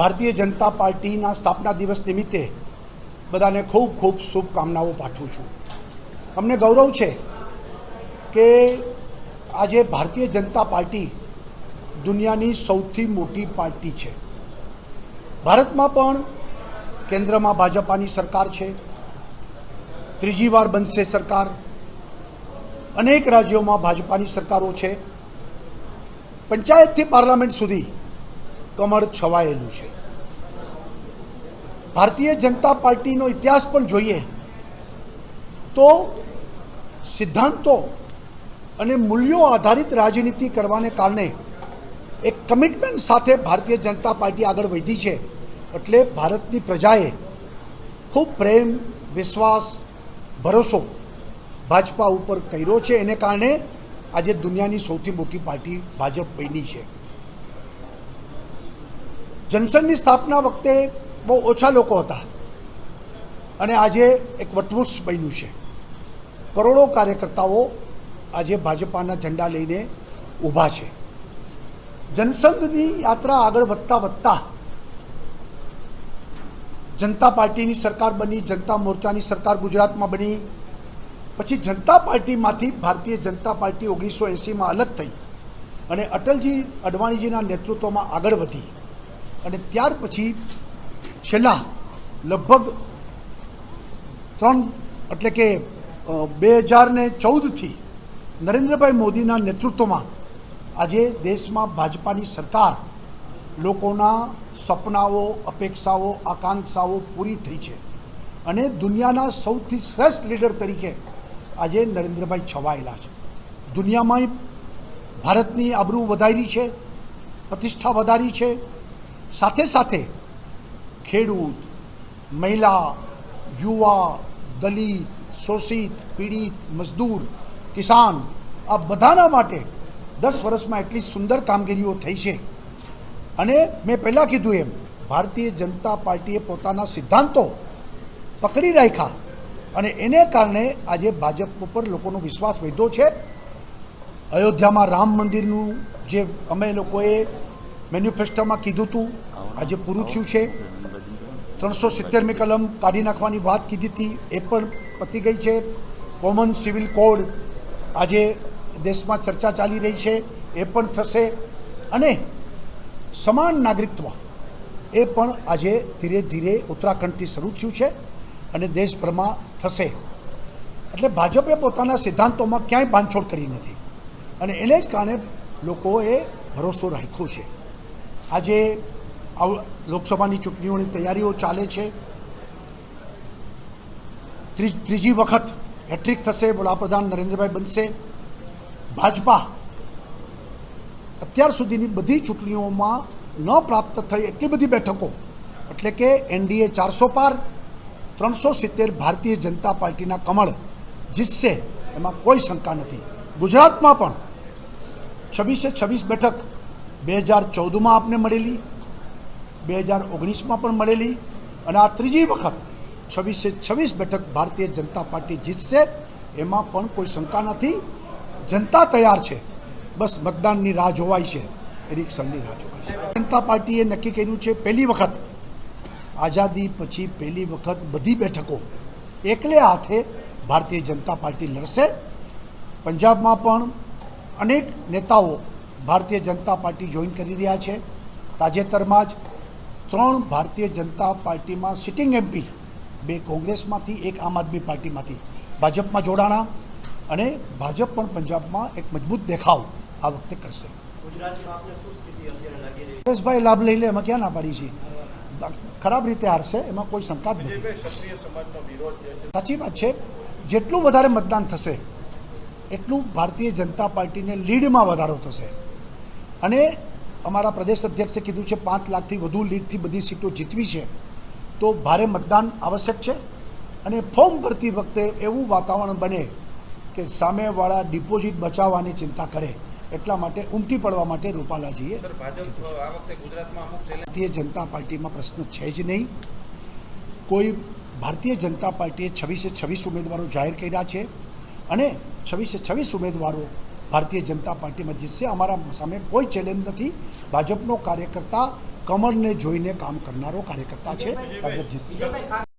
ભારતીય જનતા પાર્ટીના સ્થાપના દિવસ નિમિત્તે બધાને ખૂબ ખૂબ શુભકામનાઓ પાઠવું છું. અમને ગૌરવ છે કે આજે ભારતીય જનતા પાર્ટી દુનિયાની સૌથી મોટી પાર્ટી છે. ભારતમાં પણ કેન્દ્રમાં ભાજપાની સરકાર છે. ત્રીજી વાર બનશે સરકાર. અનેક રાજ્યોમાં ભાજપાની સરકારો છે. પંચાયતથી પાર્લામેન્ટ સુધી કમળ છવાયેલું છે. ભારતીય જનતા પાર્ટીનો ઇતિહાસ પણ જોઈએ તો સિદ્ધાંતો અને મૂલ્યો આધારિત રાજનીતિ કરવાને કારણે એક કમિટમેન્ટ સાથે ભારતીય જનતા પાર્ટી આગળ વધી છે. એટલે ભારતની પ્રજાએ ખૂબ પ્રેમ, વિશ્વાસ, ભરોસો ભાજપા ઉપર કર્યો છે. એને કારણે આજે દુનિયાની સૌથી મોટી પાર્ટી ભાજપ બની છે. જનસંઘની સ્થાપના વખતે બહુ ઓછા લોકો હતા. અને આજે એક વટવૃક્ષ બન્યું છે. કરોડો કાર્યકર્તાઓ આજે ભાજપાના ઝંડા લઈને ઊભા છે. જનસંઘની યાત્રા આગળ વધતા વધતા જનતા પાર્ટીની સરકાર બની, જનતા મોરચાની સરકાર ગુજરાતમાં બની. પછી જનતા પાર્ટીમાંથી ભારતીય જનતા પાર્ટી ઓગણીસો એંસીમાં અલગ થઈ અને અટલજી અડવાણીજીના નેતૃત્વમાં આગળ વધી. અને ત્યાર પછી છેલ્લા લગભગ ત્રણ એટલે કે બે હજાર ને ચૌદથી નરેન્દ્રભાઈ મોદીના નેતૃત્વમાં આજે દેશમાં ભાજપાની સરકાર લોકોના સપનાઓ, અપેક્ષાઓ, આકાંક્ષાઓ પૂરી થઈ છે. અને દુનિયાના સૌથી શ્રેષ્ઠ લીડર તરીકે આજે નરેન્દ્રભાઈ છવાયેલા છે. દુનિયામાં ભારતની આબરૂ વધારી છે, પ્રતિષ્ઠા વધારી છે સાથે સાથે ખેડૂત, મહિલા, યુવા, દલિત, શોષિત, પીડિત, મજદૂર, કિસાન, આ બધાના માટે દસ વર્ષમાં એટલી સુંદર કામગીરીઓ થઈ છે. અને મેં પહેલાં કીધું એમ, ભારતીય જનતા પાર્ટીએ પોતાના સિદ્ધાંતો પકડી રાખ્યા અને એને કારણે આજે ભાજપ ઉપર લોકોનો વિશ્વાસ વધ્યો છે. અયોધ્યામાં રામ મંદિરનું જે અમે લોકોએ મેન્યુફેસ્ટોમાં કીધું હતું આજે પૂરું થયું છે. ત્રણસો સિત્તેરમી કલમ કાઢી નાખવાની વાત કીધી હતી, એ પણ પતી ગઈ છે. કોમન સિવિલ કોડ આજે દેશમાં ચર્ચા ચાલી રહી છે, એ પણ થશે. અને સમાન નાગરિકત્વ, એ પણ આજે ધીરે ધીરે ઉત્તરાખંડથી શરૂ થયું છે અને દેશભરમાં થશે. એટલે ભાજપે પોતાના સિદ્ધાંતોમાં ક્યાંય બાંધછોડ કરી નથી. અને એને જ કારણે લોકોએ ભરોસો રાખ્યો છે. આજે લોકસભાની ચૂંટણીઓની તૈયારીઓ ચાલે છે. ત્રી- ત્રીજી વખત હેટ્રિક થશે, વડાપ્રધાન નરેન્દ્રભાઈ બનશે. ભાજપા અત્યાર સુધીની બધી ચૂંટણીઓમાં ન પ્રાપ્ત થઈ એટલી બધી બેઠકો. એટલે કે એનડીએ ચારસો પાર, ત્રણસો સિત્તેર ભારતીય જનતા પાર્ટીના કમળ જીતશે, એમાં કોઈ શંકા નથી. ગુજરાતમાં પણ છવ્વીસે છવ્વીસ બેઠક બે હજાર ચૌદમાં આપને મળેલી, બે હજાર ઓગણીસમાં પણ મળેલી અને આ ત્રીજી વખત છવ્વીસે છવ્વીસ બેઠક ભારતીય જનતા પાર્ટી જીતશે, એમાં પણ કોઈ શંકા નથી. જનતા તૈયાર છે. બસ મતદાનની રાહ જોવાય છે. એની ક્ષણની રાહ જોવાય છે. જનતા પાર્ટીએ નક્કી કર્યું છે પહેલી વખત, આઝાદી પછી પહેલી વખત બધી બેઠકો એકલે હાથે ભારતીય જનતા પાર્ટી લડશે. પંજાબમાં પણ અનેક નેતાઓ ભારતીય જનતા પાર્ટી જોઈન કરી રહ્યા છે. તાજેતરમાં જ ત્રણ ભારતીય જનતા પાર્ટીમાં સિટિંગ એમપી બે કોંગ્રેસમાંથી, એક આમ આદમી પાર્ટીમાંથી. ભાજપમાં જોડાણા અને ભાજપ પણ પંજાબમાં એક મજબૂત દેખાવ આ વખતે કરશે. પરેશભાઈ લાભ લઈ લે, એમાં ક્યાં ના પાડી છે? ખરાબ રીતે હારશે, એમાં કોઈ શંકા જ નથી. સાચી વાત છે, જેટલું વધારે મતદાન થશે, એટલું ભારતીય જનતા પાર્ટીને લીડમાં વધારો થશે. અને અમારા પ્રદેશ અધ્યક્ષે કીધું છે પાંચ લાખથી વધુ લીડથી બધી સીટો જીતવી છે. તો ભારે મતદાન આવશ્યક છે અને ફોર્મ ભરતી વખતે એવું વાતાવરણ બને કે સામેવાળા ડિપોઝિટ બચાવવાની ચિંતા કરે એટલા માટે ઉમટી પડવા માટે રૂપાલાજીએ ભારતીય જનતા પાર્ટીમાં પ્રશ્ન છે જ નહીં. કોઈ ભારતીય જનતા પાર્ટીએ છવ્વીસે છવ્વીસ ઉમેદવારો જાહેર કર્યા છે અને છવ્વીસે છવ્વીસ ઉમેદવારો ભારતીય જનતા પાર્ટીમાં, જીતશે. અમારા સામે કોઈ ચેલેન્જ નથી. ભાજપનો કાર્યકર્તા કમરને જોઈને કામ કરનારો કાર્યકર્તા છે. ભાજપ જીતશે.